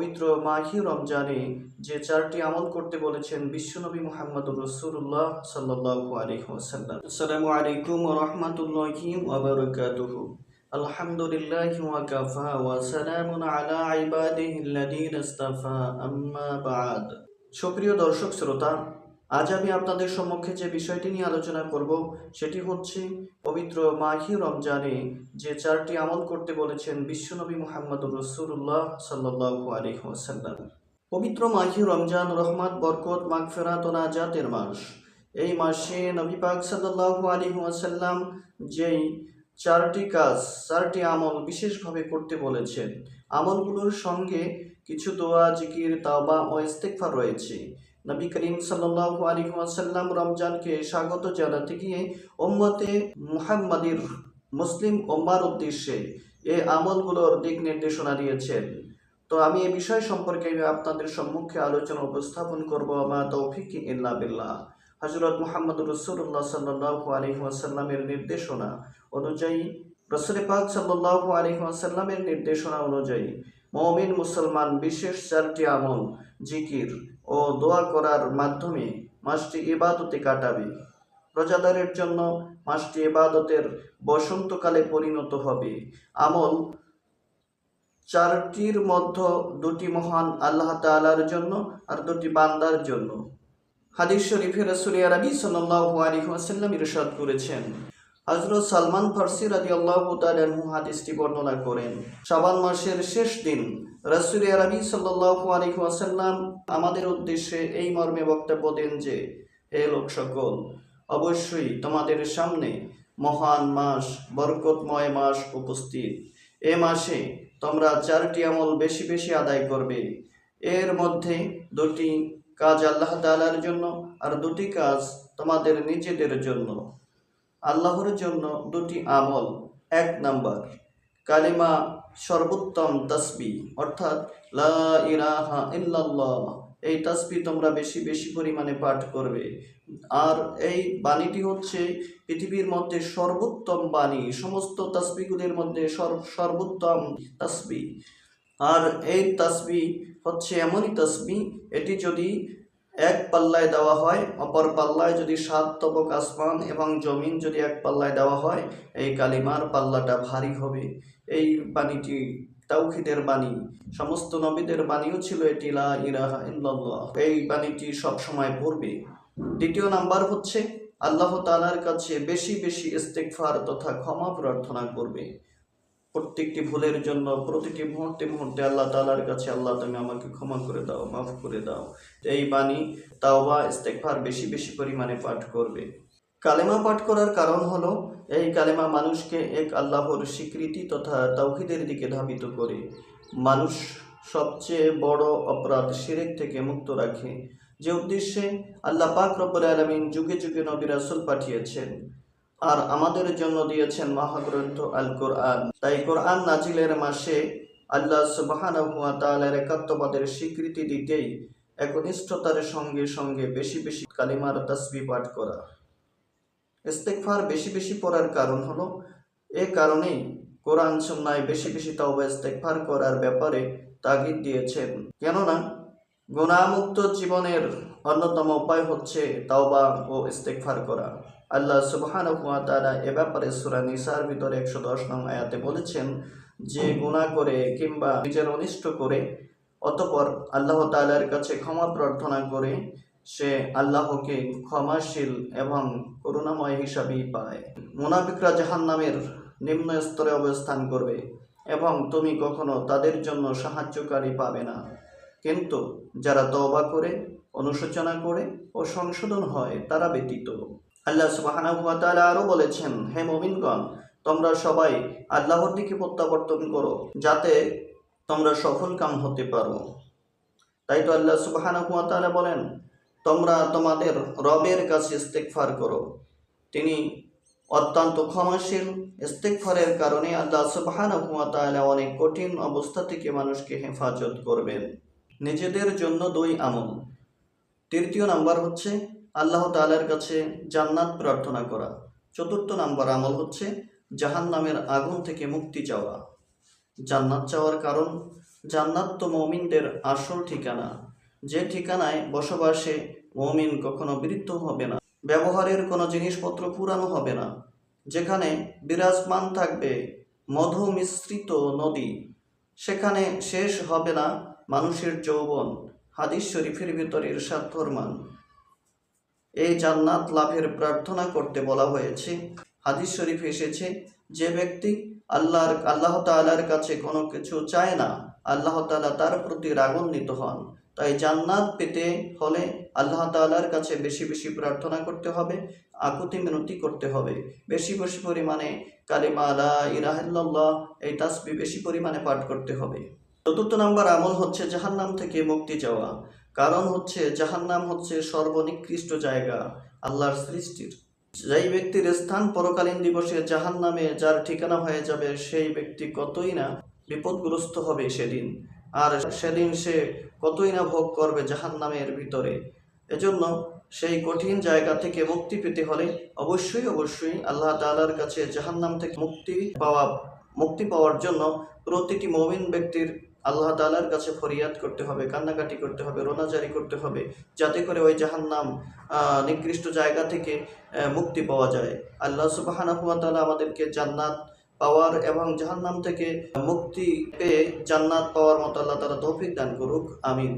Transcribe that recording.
পবিত্র মাহি রমজানে যে চারটি আমল করতে বলেছেন বিশ্বনবী মোহাম্মদ রসুল্লাহ সাল্লু আলহিহাসাল্লাম আসসালামু আলাইকুম রহমতুল্লাহি ওবরকাতুহ আলহামদুলিল্লাহ ওয়াকাফা ওয়া সালামুন আলা ইবাদিহিল্লাযীনা ইসতাফা, আম্মা বা'দ। সুপ্রিয় দর্শক, শ্রোতা আজ আমি আপনাদের সম্মুখে যে বিষয়টি নিয়ে আলোচনা করব, সেটি হচ্ছে পবিত্র মাহি রমজানে যে চারটি আমল করতে বলেছেন বিশ্বনবী মোহাম্মদ রসুল্লাহ সাল্লাহ আলহিহাসাল্লাম পবিত্র মাহি রমজান রহমাত, বরকত, মাগফেরাত ও মাস। এই মাসে নবী পাক সাল্লাহ আলহিহাসাল্লাম যেই চারটি কাজ, চারটি আমল বিশেষভাবে করতে বলেছেন, আমলগুলোর সঙ্গে কিছু দোয়া, জিকির, তাওবা ও ইস্তেকফার রয়েছে। নবী করিম সাল্লাহ আলী ওয়াসাল্লাম রমজানকে স্বাগত জানাতে গিয়ে ওম্মতে মুহাম্মাদির মুসলিম ওম্মার উদ্দেশ্যে এই আমলগুলোর দিক নির্দেশনা দিয়েছেন। তো আমি এ বিষয় সম্পর্কে আপনাদের সম্মুখে আলোচনা উপস্থাপন করব আমার তৌফিক ইল্লা বিল্লাহ। হজরত মোহাম্মদ রসুল্লাহ সাল্লাহ আলী ওয়াসাল্লামের নির্দেশনা অনুযায়ী, রসুল পাক সাল্লাহ আলী ওয়াসাল্লামের নির্দেশনা অনুযায়ী, মমিন মুসলমান বিশেষ চারটি আমল, জিকির ও দোয়া করার মাধ্যমে মাসটি ইবাদতে কাটাবে। প্রজাদারের জন্য মাসটি ইবাদতের বসন্তকালে পরিণত হবে। আমল চারটির মধ্যে দুটি মহান আল্লাহ তাআলার জন্য আর দুটি বান্দার জন্য। হাদিস শরীফে রসুল আরবি সাল্লাল্লাহু আলাইহি ওয়াসাল্লাম ইরশাদ করেছেন হজরত সালমান ফার্সি রাজি আল্লাহ তালু হাদিসটি বর্ণনা করেন শাবান মাসের শেষ দিন রসুল আরবি সাল্লাহু আলাইহি ওয়াসাল্লাম আমাদের উদ্দেশ্যে এই মর্মে বক্তব্য দেন যে, হে লোক সকল, অবশ্যই তোমাদের সামনে মহান মাস, বরকতময় মাস উপস্থিত। এ মাসে তোমরা চারটি আমল বেশি বেশি আদায় করবে। এর মধ্যে দুটি কাজ আল্লাহ তাআলার জন্য আর দুটি কাজ তোমাদের নিজেদের জন্য। আল্লাহর জন্য দুটি আমল। এক নাম্বার, কালিমা সর্বোত্তম তসবি, অর্থাৎ লা এই তসবি তোমরা বেশি বেশি পরিমাণে পাঠ করবে। আর এই বাণীটি হচ্ছে পৃথিবীর মধ্যে সর্বোত্তম বাণী। সমস্ত তসবিগুলির মধ্যে সর- সর্বোত্তম তসবি। আর এই তসবি হচ্ছে এমনই তসবি, এটি যদি এক পাল্লায় দেওয়া হয়, অপর পাল্লায় যদি সাত তবক আসমান এবং জমিন যদি এক পাল্লায় দেওয়া হয়, এই কালিমার পাল্লাটা ভারী হবে। এই বাণীটি তাওহিদের বাণী। সমস্ত নবীদের বাণীও ছিল এটি, লা ইল্লাল্লাহ এই বাণীটি সব সময় পড়বে। দ্বিতীয় নাম্বার হচ্ছে, আল্লাহ তালার কাছে বেশি বেশি ইস্তেগফার তথা ক্ষমা প্রার্থনা করবে। প্রত্যেকটি ভুলের জন্য, প্রতিটি মুহূর্তে মুহূর্তে আল্লাহ তালার কাছে, আল্লাহ তুমি আমাকে ক্ষমা করে দাও, মাফ করে দাও। এই বাণী তাওবা, ইস্তেগফার বেশি বেশি পরিমাণে পাঠ করবে। কালেমা পাঠ করার কারণ হলো, এই কালেমা মানুষকে এক আল্লাহর স্বীকৃতি তথা তাওহিদের দিকে ধাবিত করে। মানুষ সবচেয়ে বড় অপরাধ শিরেক থেকে মুক্ত রাখে। যে উদ্দেশ্যে আল্লাহ পাক রব্বুল আলামিন যুগে যুগে নবী রাসূল পাঠিয়েছেন আর আমাদের জন্য দিয়েছেন মহাগ্রন্থ আল কোরআন তাই কোরআন নাজিলের মাসে আল্লাহ সুবহানাহু ওয়া একাত্মবাদের স্বীকৃতি দিতেই একনিষ্ঠতার সঙ্গে সঙ্গে বেশি বেশি কালিমার তাসবিহ পাঠ করা। ইস্তেগফার বেশি বেশি পড়ার কারণ হলো, এ কারণেই কোরআন সুন্নায় বেশি বেশি তওবা ইস্তেকফার করার ব্যাপারে তাগিদ দিয়েছেন। কেননা গুণামুক্ত জীবনের অন্যতম উপায় হচ্ছে তাওবা ও ইস্তেকফার করা। আল্লাহ তাআলা এ ব্যাপারে সূরা নিসার ভিতরে 110 নং আয়াতে বলেছেন যে গুণা করে কিংবা নিজের অনিষ্ট করে অতপর আল্লাহ তাআলার কাছে ক্ষমা প্রার্থনা করে সে আল্লাহকে ক্ষমাশীল এবং করুণাময় হিসাবেই পায়। মুনাফিকরা জাহান্নামের নিম্ন স্তরে অবস্থান করবে এবং তুমি কখনো তাদের জন্য সাহায্যকারী পাবে না। কিন্তু যারা তওবা করে, অনুশোচনা করে ও সংশোধন হয়, তারা ব্যতীত। আল্লাহ সুবহানাহু ওয়া তাআলা আরও বলেছেন, হে মুমিনগণ, তোমরা সবাই আল্লাহর দিকে প্রত্যাবর্তন করো, যাতে তোমরা সফল কাম হতে পারো। তাই তো আল্লাহ সুবহানাহু তাআলা বলেন, তোমরা তোমাদের রবের কাছে ইস্তেগফার করো। তিনি অত্যন্ত ক্ষমাশীল। ইস্তেগফারের কারণে আল্লাহ তাআলা অনেক কঠিন অবস্থা থেকে মানুষকে হেফাজত করবেন। নিজেদের জন্য দুই আমল। তৃতীয় নাম্বার হচ্ছে আল্লাহ তাআলার কাছে জান্নাত প্রার্থনা করা। চতুর্থ নাম্বার আমল হচ্ছে জাহান্নামের আগুন থেকে মুক্তি চাওয়া। জান্নাত চাওয়ার কারণ, জান্নাত তো মমিনদের আসল ঠিকানা। যে ঠিকানায় বসবাসে মমিন কখনো বৃদ্ধ হবে না। ব্যবহারের কোনো জিনিসপত্র পুরানো হবে না। যেখানে বিরাজমান থাকবে মধু মিশ্রিত নদী। সেখানে শেষ হবে না মানুষের যৌবন। হাদিস শরীফের ভিতরে ইরশাদ ফরমান এই জান্নাত লাভের প্রার্থনা করতে বলা হয়েছে। হাদিস শরীফ এসেছে, যে ব্যক্তি আল্লাহর, আল্লাহ তাআলার কাছে কোনো কিছু চায় না, আল্লাহ তাআলা তার প্রতি রাগান্বিত হন। তাই জান্নাত পেতে হলে আল্লাহ তাআলার কাছে বেশি বেশি প্রার্থনা করতে হবে, আকুতি মিনতি করতে হবে। বেশি বেশি পরিমাণে কালিমা আলা ইলাহা ইল্লাল্লাহ, এই তাসবি বেশি পরিমাণে পাঠ করতে হবে। চতুর্থ নম্বর আমল হচ্ছে জাহান্নাম থেকে মুক্তি চাওয়া। কারণ হচ্ছে জাহান্নাম হচ্ছে সর্বনিকৃষ্ট জায়গা, আল্লাহর সৃষ্টির। যেই ব্যক্তির স্থান পরকালীন দিবসে জাহান্নামে যার ঠিকানা হয়ে যাবে, সেই ব্যক্তি কতই না বিপদগ্রস্ত হবে সেদিন। আর সেদিন সে কতই না ভোগ করবে জাহান্নামের ভিতরে। এজন্য সেই কঠিন জায়গা থেকে মুক্তি পেতে হলে অবশ্যই অবশ্যই আল্লাহ তাআলার কাছে জাহান্নাম থেকে মুক্তি পাওয়া, মুক্তি পাওয়ার জন্য প্রতিটি মমিন ব্যক্তির আল্লাহ তালার কাছে ফরিয়াদ করতে হবে, কান্নাকাটি করতে হবে রোনাজারি করতে হবে, যাতে করে ওই জাহান নাম নিকৃষ্ট জায়গা থেকে মুক্তি পাওয়া যায়। আল্লাহ সুবহানাহু ওয়া তাআলা আমাদেরকে জান্নাত পাওয়ার এবং জাহান্নাম থেকে মুক্তি পেয়ে জান্নাত পাওয়ার মতো আল্লাহ তালা তৌফিক দান করুক, আমিন।